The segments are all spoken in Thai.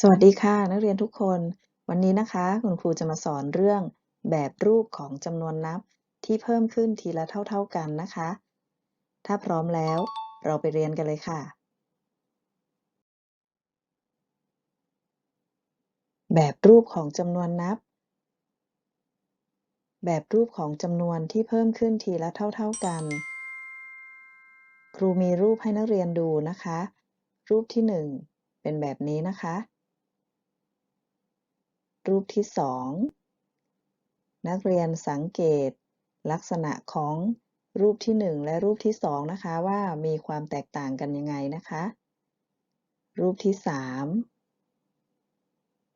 สวัสดีค่ะ นักเรียนทุกคน วันนี้นะคะ คุณครูจะมาสอนเรื่องแบบรูปของจำนวนนับที่เพิ่มขึ้นทีละเท่า ๆกันนะคะ ถ้าพร้อมแล้วเราไปเรียนกันเลยค่ะ แบบรูปของจำนวนนับ แบบรูปของจำนวนที่เพิ่มขึ้นทีละเท่า ๆกัน ครูมีรูปให้นักเรียนดูนะคะ รูปที่ 1 เป็นแบบนี้นะคะ รูปที่ 2 นักเรียนสังเกต ลักษณะของรูปที่ 1 และรูปที่ 2 นะคะว่ามีความแตกต่างกันยังไงนะคะ รูปที่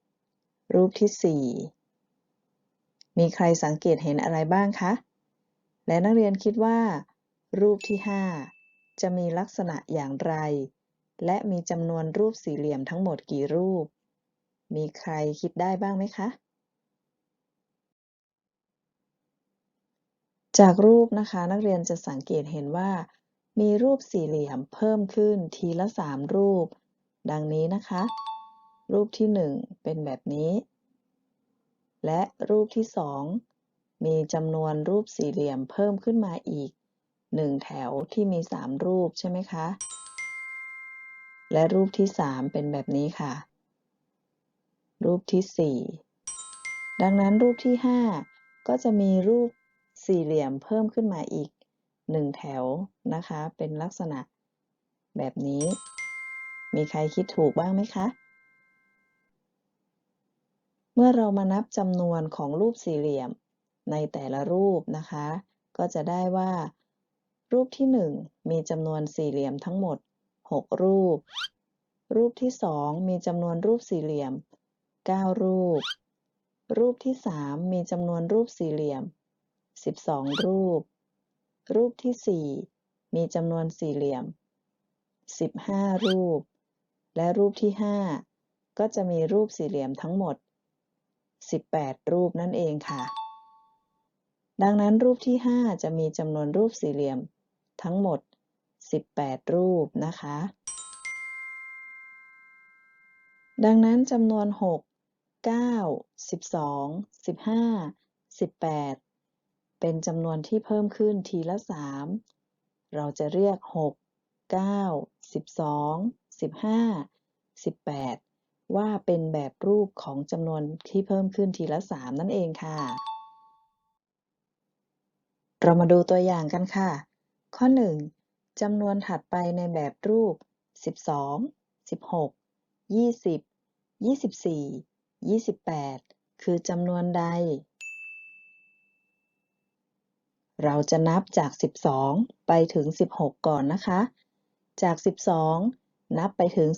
3 รูปที่ 4 มีใครสังเกตเห็นอะไรบ้างคะ และนักเรียนคิดว่า รูปที่ 5 จะมีลักษณะอย่างไร และมีจำนวนรูปสี่เหลี่ยมทั้งหมดกี่รูป มีใครคิดได้บ้างไหมคะ จากรูปนะคะนักเรียนจะสังเกตเห็นว่า มีรูปสี่เหลี่ยมเพิ่มขึ้นทีละ 3 รูป ดังนี้นะคะ รูปที่ 1 เป็นแบบนี้ และรูปที่ 2 มีจำนวนรูปสี่เหลี่ยมเพิ่มขึ้นมาอีก 1 แถวที่มี 3 รูปใช่ไหมคะ และรูปที่ 3 เป็นแบบนี้ค่ะ รูปที่ 4 ดังนั้นรูปที่ 5 ก็จะมีรูปสี่เหลี่ยมเพิ่มขึ้นมาอีก 1 แถวนะคะ เป็นลักษณะแบบนี้ มีใครคิดถูกบ้างไหมคะ เมื่อเรามานับจำนวนของรูปสี่เหลี่ยมในแต่ละรูปนะคะ ก็จะได้ว่า รูปที่ 1 มีจำนวนสี่เหลี่ยมทั้งหมด 6 รูป รูปที่ 2 มีจำนวนรูปสี่เหลี่ยม 9 รูป รูปที่ 3 มีจำนวนรูปสี่เหลี่ยม 12 รูป รูปที่ 4 มีจำนวนสี่เหลี่ยม 15 รูป และรูปที่ 5 ก็จะมีรูปสี่เหลี่ยมทั้งหมด 18 รูปนั่นเองค่ะ ดังนั้นรูปที่ 5 จะมีจำนวนรูปสี่เหลี่ยม ทั้งหมด 18 รูปนะคะดังนั้นจำนวน 6 9 12 15 18เป็นจำนวนที่เพิ่มขึ้นทีละ3เราจะเรียก6 9 12 15 18ว่าเป็นแบบรูปของจำนวนที่เพิ่มขึ้นทีละ3นั่นเองค่ะ เรามาดูตัวอย่างกันค่ะ ข้อ1จำนวนถัดไปในแบบรูป12 16 20 24 28 คือจำนวนใด เราจะนับจาก 12 ไปถึง 16 ก่อนนะคะ จาก 12 นับไปถึง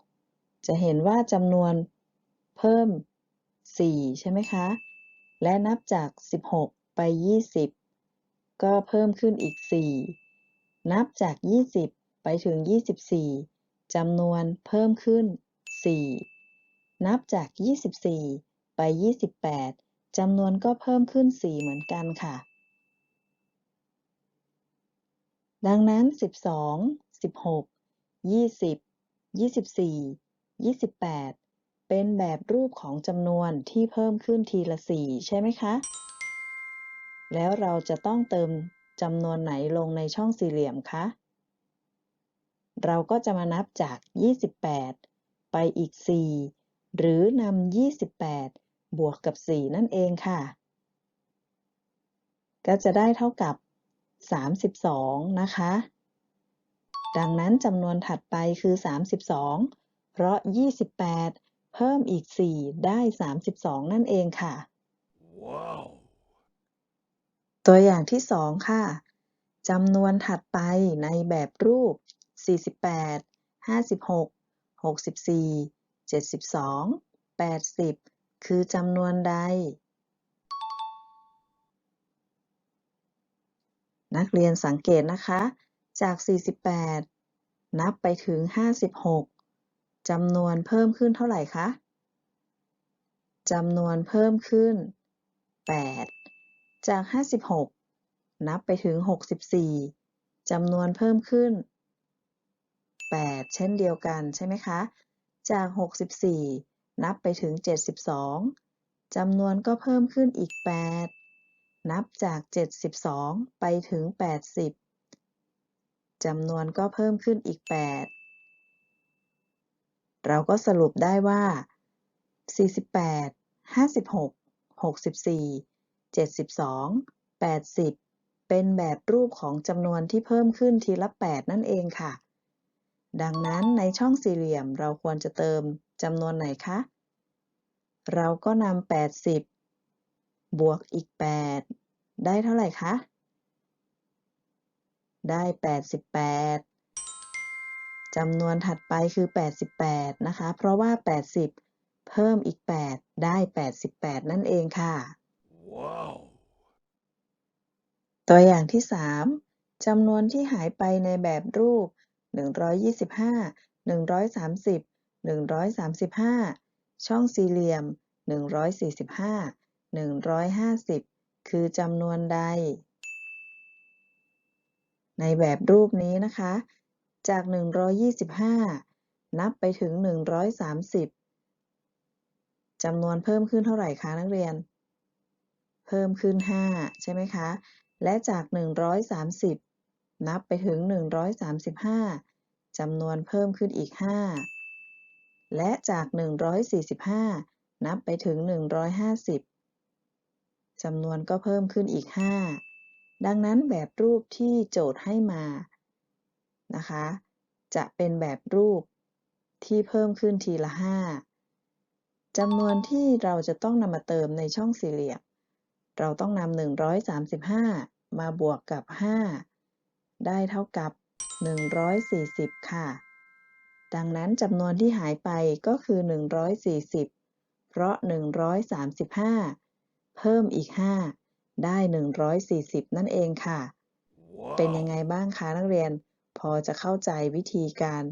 16 จะเห็นว่าจำนวนเพิ่ม 4 ใช่ไหมคะ และนับจาก 16 ไป 20 ก็เพิ่มขึ้นอีก 4 นับจาก 20 ไปถึง 24จำนวนเพิ่มขึ้น 4 นับจาก 24 ไป 28 จำนวนก็เพิ่มขึ้น 4 เหมือนกันค่ะ ดังนั้น 12 16 20 24 28 เป็นแบบรูปของจำนวนที่เพิ่มขึ้นทีละ 4 ใช่ไหมคะ แล้วเราจะต้องเติมจำนวนไหนลงในช่องสี่เหลี่ยมคะ เราก็จะมานับจาก 28 ไปอีก 4 หรือนำ28 บวกกับ 4 นั่นเองค่ะ ก็จะได้เท่ากับ 32 นะคะ ดังนั้นจำนวนถัดไปคือ 32 เพราะ 28 เพิ่มอีก 4 ได้ 32 นั่นเองค่ะ Wow. ตัวอย่างที่ 2 ค่ะจำนวนถัดไปในแบบรูป 48 56 64 72 80 คือจำนวนใด นักเรียนสังเกตนะคะ จาก 48 นับไปถึง 56จำนวนเพิ่มขึ้นเท่าไหร่คะจำนวนเพิ่มขึ้น 8 จาก 56 นับไปถึง 64จำนวนเพิ่มขึ้น 8 เช่นเดียวกันใช่ไหมคะ จาก 64 นับไปถึง 72จำนวนก็เพิ่มขึ้นอีก 8 นับจาก 72 ไปถึง 80จำนวนก็เพิ่มขึ้นอีก 8 เราก็สรุปได้ว่า 48 56 64 72 80 เป็นแบบรูปของจำนวนที่เพิ่มขึ้นทีละ 8 นั่นเองค่ะ ดังนั้นในช่องสี่เหลี่ยมเราควรจะเติมจำนวนไหนคะ เราก็นำ80 บวกอีก 8 ได้เท่าไหร่คะ ได้ 88จำนวนถัดไปคือ 88 นะคะ เพราะว่า 80 เพิ่มอีก 8 ได้ 88 นั่นเองค่ะ Wow. ตัวอย่างที่ 3จำนวนที่หายไปในแบบรูป 125 130 135ช่องสี่เหลี่ยม145 150คือจำนวนใด ในแบบรูปนี้นะคะ จาก 125 นับไปถึง 130จำนวนเพิ่มขึ้นเท่าไหร่คะนักเรียน เพิ่มขึ้น 5 ใช่ไหมคะ และจาก 130 นับไปถึง 135จำนวนเพิ่มขึ้นอีก 5 และจาก 145 นับไปถึง 150จำนวนก็เพิ่มขึ้นอีก 5 ดังนั้นแบบรูปที่โจทย์ให้มานะคะ จะเป็นแบบรูปที่เพิ่มขึ้นทีละ 5จำนวนที่เราจะต้องนำมาเติมในช่องสี่เหลี่ยม เราต้องนำ135 มาบวกกับ 5 ได้เท่ากับ 140 ค่ะ ดังนั้นจำนวนที่หายไปก็คือ 140 เพราะ 135 เพิ่มอีก 5 ได้ 140 นั่นเองค่ะเป็นยัง Wow. ไงบ้างคะนักเรียน พอจะเข้าใจวิธีการ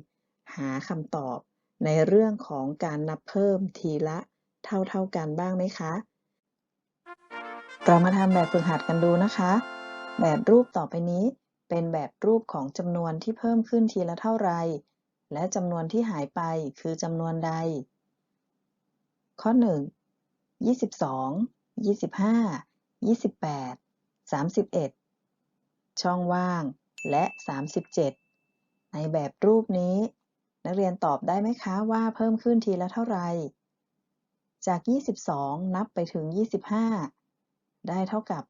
หาคำตอบในเรื่องของการนับเพิ่มทีละเท่าๆกันบ้างไหมคะ เรามาทำแบบฝึกหัดกันดูนะคะ แบบรูปต่อไปนี้ เป็นแบบรูปของจำนวนที่เพิ่มขึ้นทีละเท่าไร และจำนวนที่หายไปคือจำนวนใด ข้อ 1 22 25 28 31 ช่องว่าง และ 37 ในแบบรูปนี้ นักเรียนตอบได้ไหมคะว่าเพิ่มขึ้นทีละเท่าไร จาก 22 นับไปถึง 25 ได้เท่ากับ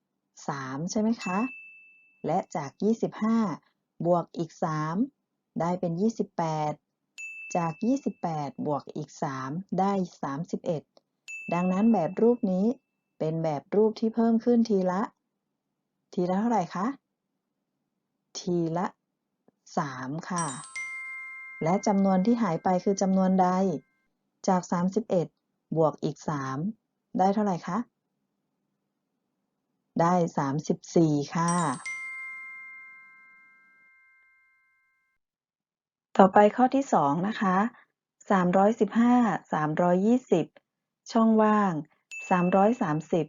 3 ใช่ไหมคะ และจาก 25 บวกอีก 3 ได้เป็น 28 จาก 28 บวกอีก 3 ได้ 31 ดังนั้นแบบรูปนี้เป็นแบบรูปที่เพิ่มขึ้นทีละ ทีละเท่าไหร่คะ ทีละ 3 ค่ะ และจำนวนที่หายไปคือจำนวนใด จาก 31 บวกอีก 3 ได้เท่าไหร่คะได้ 34 ค่ะ ต่อไปข้อที่ 2 นะคะ 315 320 ช่องว่าง 330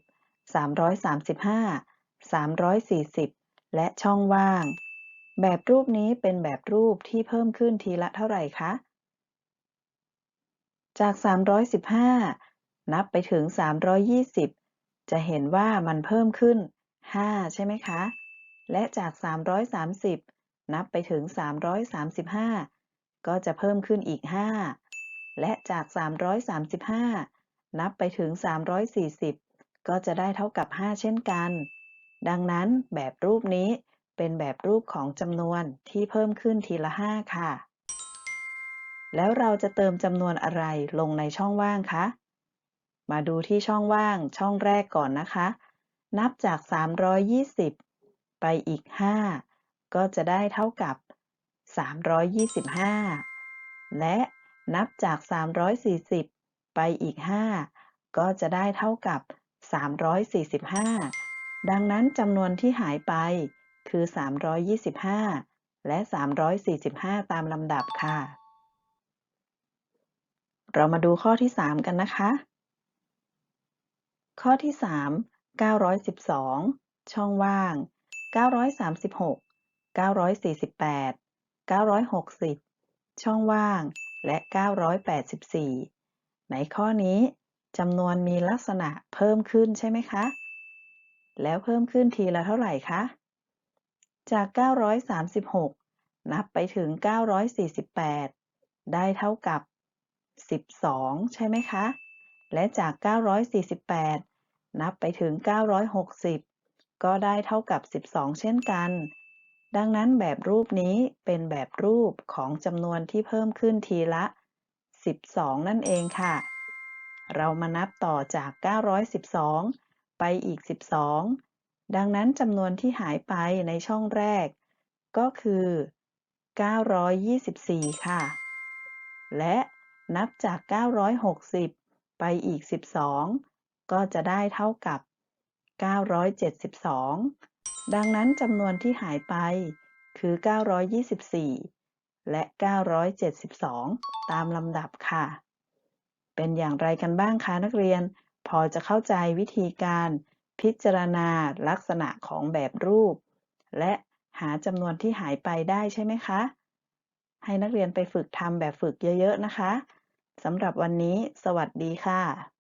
335 340 และช่องว่าง แบบรูปนี้เป็นแบบรูปที่เพิ่มขึ้นทีละเท่าไหร่คะ จาก 315 นับไปถึง 320 จะเห็นว่ามันเพิ่มขึ้น 5 ใช่ไหมคะ และจาก 330 นับไปถึง 335 ก็จะเพิ่มขึ้นอีก 5 และจาก 335 นับไปถึง 340 ก็จะได้เท่ากับ 5 เช่นกัน ดังนั้นแบบรูปนี้เป็นแบบรูปของจำนวนที่เพิ่มขึ้นทีละ 5 ค่ะ แล้วเราจะเติมจำนวนอะไรลงในช่องว่างคะ มาดูที่ช่องว่างช่องแรกก่อนนะคะ นับจาก 320 ไปอีก 5 ก็จะได้เท่ากับ 325 และนับจาก 340 ไปอีก 5 ก็จะได้เท่ากับ 345 ดังนั้นจำนวนที่หายไปคือ 325 และ 345 ตามลำดับค่ะ เรามาดูข้อที่ 3 กันนะคะ ข้อที่ 3 912 ช่องว่าง 936 948 960 ช่องว่าง และ 984 ในข้อนี้จำนวนมีลักษณะเพิ่มขึ้นใช่ไหมคะ แล้วเพิ่มขึ้นทีละเท่าไหร่คะ จาก 936 นับไปถึง 948 ได้เท่ากับ 12 ใช่ไหมคะ และจาก 948 นับไปถึง 960 ก็ได้เท่ากับ 12 เช่นกัน ดังนั้นแบบรูปนี้เป็นแบบรูปของจำนวนที่เพิ่มขึ้นทีละ 12 นั่นเองค่ะ เรามานับต่อจาก 912 ไปอีก 12 ดังนั้นจำนวนที่หายไปในช่องแรก ก็คือ 924 ค่ะ และนับจาก 960 ไปอีก 12 ก็จะได้เท่ากับ 972 ดังนั้นจำนวนที่หายไปคือ 924 และ 972 ตามลำดับค่ะ เป็นอย่างไรกันบ้างคะนักเรียน พอจะเข้าใจวิธีการพิจารณาลักษณะของแบบรูป และหาจำนวนที่หายไปได้ใช่ไหมคะ ให้นักเรียนไปฝึกทำแบบฝึกเยอะ ๆ นะคะสำหรับวันนี้ สวัสดีค่ะ